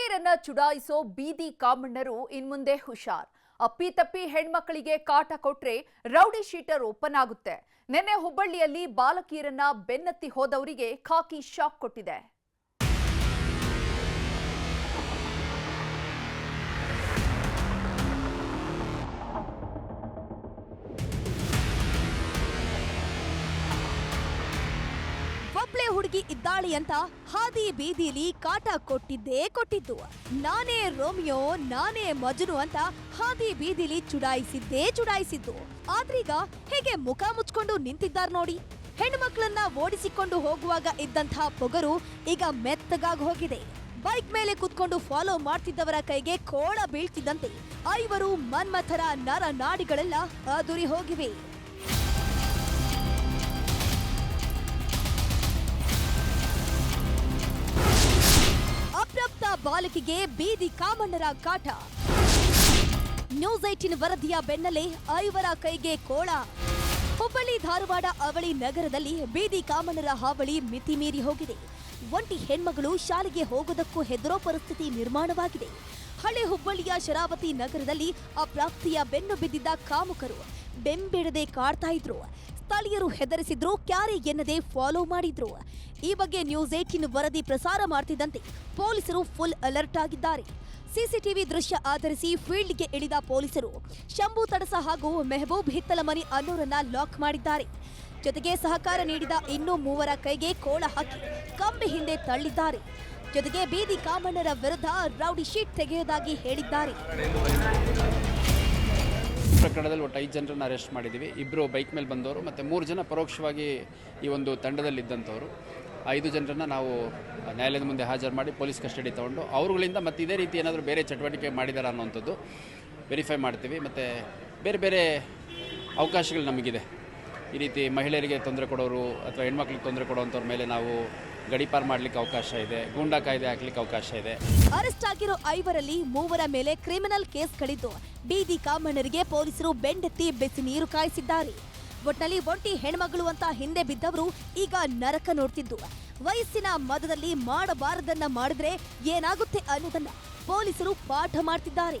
ಹುಡುಗಿಯರನ್ನ ಚುಡಾಯಿಸೋ ಬೀದಿ ಕಾಮಣ್ಣರು ಇನ್ಮುಂದೆ ಹುಷಾರ್. ಅಪ್ಪಿತಪ್ಪಿ ಹೆಣ್ಮಕ್ಕಳಿಗೆ ಕಾಟ ಕೊಟ್ರೆ ರೌಡಿ ಶೀಟರ್ ಓಪನ್ ಆಗುತ್ತೆ. ನಿನ್ನೆ ಹುಬ್ಬಳ್ಳಿಯಲ್ಲಿ ಬಾಲಕಿಯರನ್ನ ಬೆನ್ನತ್ತಿ ಹೋದವರಿಗೆ ಖಾಕಿ ಶಾಕ್ ಕೊಟ್ಟಿದೆ. ಒಬ್ಳೆ ಹುಡುಗಿ ಇದ್ದಾಳೆ ಅಂತ ಹಾದಿ ಬೀದಿಲಿ ಕಾಟ ಕೊಟ್ಟಿದ್ದೇ ಕೊಟ್ಟಿದ್ದು. ನಾನೇ ರೋಮಿಯೋ, ನಾನೇ ಮಜನು ಅಂತ ಹಾದಿ ಬೀದಿಲಿ ಚುಡಾಯಿಸಿದ್ದೇ ಚುಡಾಯಿಸಿದ್ದು. ಆದ್ರೀಗ ಹೇಗೆ ಮುಖ ಮುಚ್ಕೊಂಡು ನಿಂತಿದ್ದಾರ್ ನೋಡಿ. ಹೆಣ್ಮಕ್ಳನ್ನ ಓಡಿಸಿಕೊಂಡು ಹೋಗುವಾಗ ಇದ್ದಂತಹ ಪೊಗರು ಈಗ ಮೆತ್ತಗಾಗಿ ಹೋಗಿದೆ. ಬೈಕ್ ಮೇಲೆ ಕುತ್ಕೊಂಡು ಫಾಲೋ ಮಾಡ್ತಿದ್ದವರ ಕೈಗೆ ಕೋಳ ಬೀಳ್ತಿದ್ದಂತೆ ಐವರು ಮನ್ಮಥರ ನರ ನಾಡಿಗಳೆಲ್ಲ ಅದುರಿ ಹೋಗಿವೆ. ಬಾಲಕಿಗೆ ಬೀದಿ ಕಾಮಣ್ಣರ ಕಾಟ. ನ್ಯೂಸ್ ಏಟಿನ್ ವರದಿಯ ಬೆನ್ನಲ್ಲೇ ಐವರ ಕೈಗೆ ಕೋಳ. ಹುಬ್ಬಳ್ಳಿ ಧಾರವಾಡ ಅವಳಿ ನಗರದಲ್ಲಿ ಬೀದಿ ಕಾಮಣ್ಣರ ಹಾವಳಿ ಮಿತಿ ಮೀರಿ ಹೋಗಿದೆ. ಒಂಟಿ ಹೆಣ್ಮಗಳು ಶಾಲೆಗೆ ಹೋಗೋದಕ್ಕೂ ಹೆದರೋ ಪರಿಸ್ಥಿತಿ ನಿರ್ಮಾಣವಾಗಿದೆ. ಹಳೆ ಹುಬ್ಬಳ್ಳಿಯ ಶರಾವತಿ ನಗರದಲ್ಲಿ ಅಪ್ರಾಪ್ತಿಯ ಬೆನ್ನು ಬಿದ್ದಿದ್ದ ಕಾಮುಕರು ಬೆಂಬಿಡದೆ ಕಾಡ್ತಾ ಇದ್ರು. ಸ್ಥಳೀಯರು ಹೆದರಿಸಿದ್ರು, ಕ್ಯಾರಿ ಎನ್ನದೆ ಫಾಲೋ ಮಾಡಿದ್ರು. ಈ ಬಗ್ಗೆ ನ್ಯೂಸ್ ಏಟಿನ್ ವರದಿ ಪ್ರಸಾರ ಮಾಡ್ತಿದ್ದಂತೆ ಪೊಲೀಸರು ಫುಲ್ ಅಲರ್ಟ್ ಆಗಿದ್ದಾರೆ. ಸಿಸಿಟಿವಿ ದೃಶ್ಯ ಆಧರಿಸಿ ಫೀಲ್ಡ್ಗೆ ಇಳಿದ ಪೊಲೀಸರು ಶಂಭು ತಡಸ ಹಾಗೂ ಮೆಹಬೂಬ್ ಹಿತ್ತಲಮನಿ ಅನ್ನೋರನ್ನ ಲಾಕ್ ಮಾಡಿದ್ದಾರೆ. ಜೊತೆಗೆ ಸಹಕಾರ ನೀಡಿದ ಇನ್ನೂ ಮೂವರ ಕೈಗೆ ಕೋಳ ಹಾಕಿ ಕಂಬಿ ಹಿಂದೆ ತಳ್ಳಿದ್ದಾರೆ. ಜೊತೆಗೆ ಬೀದಿ ಕಾಮಣ್ಣರ ವಿರುದ್ಧ ರೌಡಿ ಶೀಟ್ ತೆಗೆಯುವುದಾಗಿ ಹೇಳಿದ್ದಾರೆ. ಪ್ರಕರಣದಲ್ಲಿ ಒಟ್ಟು ಐದು ಜನರನ್ನು ಅರೆಸ್ಟ್ ಮಾಡಿದ್ದೀವಿ. ಇಬ್ಬರು ಬೈಕ್ ಮೇಲೆ ಬಂದವರು ಮತ್ತು ಮೂರು ಜನ ಪರೋಕ್ಷವಾಗಿ ಈ ಒಂದು ತಂಡದಲ್ಲಿದ್ದಂಥವ್ರು ಐದು ಜನರನ್ನು ನಾವು ನ್ಯಾಯಾಲಯದ ಮುಂದೆ ಹಾಜರು ಮಾಡಿ ಪೊಲೀಸ್ ಕಸ್ಟಡಿ ತೊಗೊಂಡು ಅವರುಗಳಿಂದ ಮತ್ತು ಇದೇ ರೀತಿ ಏನಾದರೂ ಬೇರೆ ಚಟುವಟಿಕೆ ಮಾಡಿದಾರ ಅನ್ನೋವಂಥದ್ದು ವೆರಿಫೈ ಮಾಡ್ತೀವಿ. ಮತ್ತು ಬೇರೆ ಬೇರೆ ಅವಕಾಶಗಳು ನಮಗಿದೆ. ಈ ರೀತಿ ಮಹಿಳೆಯರಿಗೆ ತೊಂದರೆ ಕೊಡೋರು ಅಥವಾ ಹೆಣ್ಮಕ್ಳಿಗೆ ತೊಂದರೆ ಕೊಡೋವಂಥವ್ರ ಮೇಲೆ ನಾವು ಗಡೀಪಾರು ಮಾಡಲಿಕ್ಕೆ ಅವಕಾಶ ಇದೆ, ಗೂಂಡಾ ಕಾಯ್ದೆ ಹಾಕ್ಲಿಕ್ಕೆ ಅವಕಾಶ ಇದೆ. ಅರೆಸ್ಟ್ ಆಗಿರೋ ಐವರಲ್ಲಿ ಮೂವರ ಮೇಲೆ ಕ್ರಿಮಿನಲ್ ಕೇಸ್ಗಳಿದ್ದು ಬೀದಿ ಕಾಮಣ್ಣರಿಗೆ ಪೊಲೀಸರು ಬೆಂಡೆತ್ತಿ ಬೆಸಿ ನೀರು ಕಾಯಿಸಿದ್ದಾರೆ. ಒಟ್ನಲ್ಲಿ ಒಂಟಿ ಹೆಣ್ಮಗಳು ಅಂತ ಹಿಂದೆ ಬಿದ್ದವರು ಈಗ ನರಕ ನೋಡ್ತಿದ್ದು. ವಯಸ್ಸಿನ ಮದದಲ್ಲಿ ಮಾಡಬಾರದನ್ನ ಮಾಡಿದ್ರೆ ಏನಾಗುತ್ತೆ ಅನ್ನೋದನ್ನ ಪೊಲೀಸರು ಪಾಠ ಮಾಡ್ತಿದ್ದಾರೆ.